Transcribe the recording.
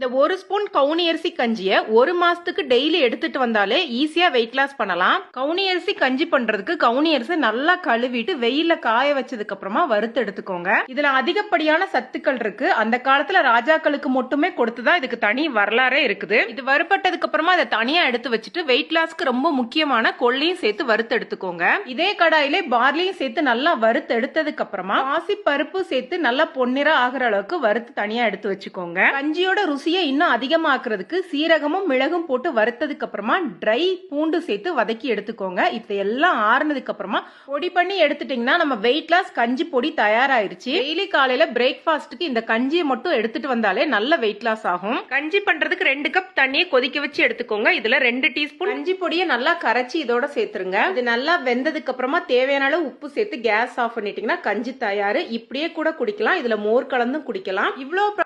இந்த ஒரு ஸ்பூன் கவுனி அரிசி கஞ்சியை ஒரு மாசத்துக்கு டெய்லி எடுத்துட்டு வந்தாலே ஈஸியா வெயிட் லாஸ் பண்ணலாம். கவுனி அரிசி கஞ்சி பண்றதுக்கு கவுனி அரிசி நல்லா கழுவிட்டு வெயில காய வச்சதுக்கு அப்புறமா வறுத்து எடுத்துக்கோங்க. இதுல அதிகப்படியான சத்துக்கள் இருக்கு. அந்த காலத்துல ராஜாக்களுக்கு மட்டுமே கொடுத்துதான் இதுக்கு தனி வரலாறே இருக்குது. இது வறுபட்டதுக்கு அப்புறமா இதை தனியா எடுத்து வச்சுட்டு வெயிட் லாஸ்க்கு ரொம்ப முக்கியமான கொள்ளையும் சேர்த்து வறுத்து எடுத்துக்கோங்க. இதே கடாயிலே பார்லியும் சேர்த்து நல்லா வறுத்து எடுத்ததுக்கு அப்புறமா பாசி பருப்பு சேர்த்து நல்லா பொன்னிற ஆகிற அளவுக்கு வறுத்து தனியா எடுத்து வச்சுக்கோங்க. கஞ்சியோட ருசியை இன்னும் அதிகமாக்குறதுக்கு சீரகமும் மிளகும் போட்டு வறுத்ததுக்கு அப்புறமா ட்ரை பூண்டு சேர்த்து வதக்கி எடுத்துக்கோங்க. இது எல்லாம் ஆறுனதுக்கு அப்புறமா பொடி பண்ணி எடுத்துட்டீங்கன்னா நம்ம வெயிட் லாஸ் கஞ்சி பொடி தயாராயிருச்சு. டெய்லி காலையில பிரேக்ஃபாஸ்ட்டுக்கு இந்த கஞ்சியை மட்டும் எடுத்துட்டு வந்தாலே நல்ல வெயிட் லாஸ் ஆகும். கஞ்சி பண்றதுக்கு ரெண்டு கப் தண்ணியை கொதிக்க வச்சு எடுத்துக்கோங்க. இதுல ரெண்டு டீஸ்பூன் கஞ்சி பொடியை நல்லா கரைச்சி இதோட சேர்த்துருங்க. இது நல்லா வெந்ததுக்கு அப்புறமா தேவையான அளவு உப்பு சேர்த்து கேஸ் ஆஃப் பண்ணிட்டீங்கன்னா கஞ்சி தயாரு. இப்படியே கூட குடிக்கலாம். இதுல மோர் கலந்தும் குடிக்கலாம். இவ்வளவு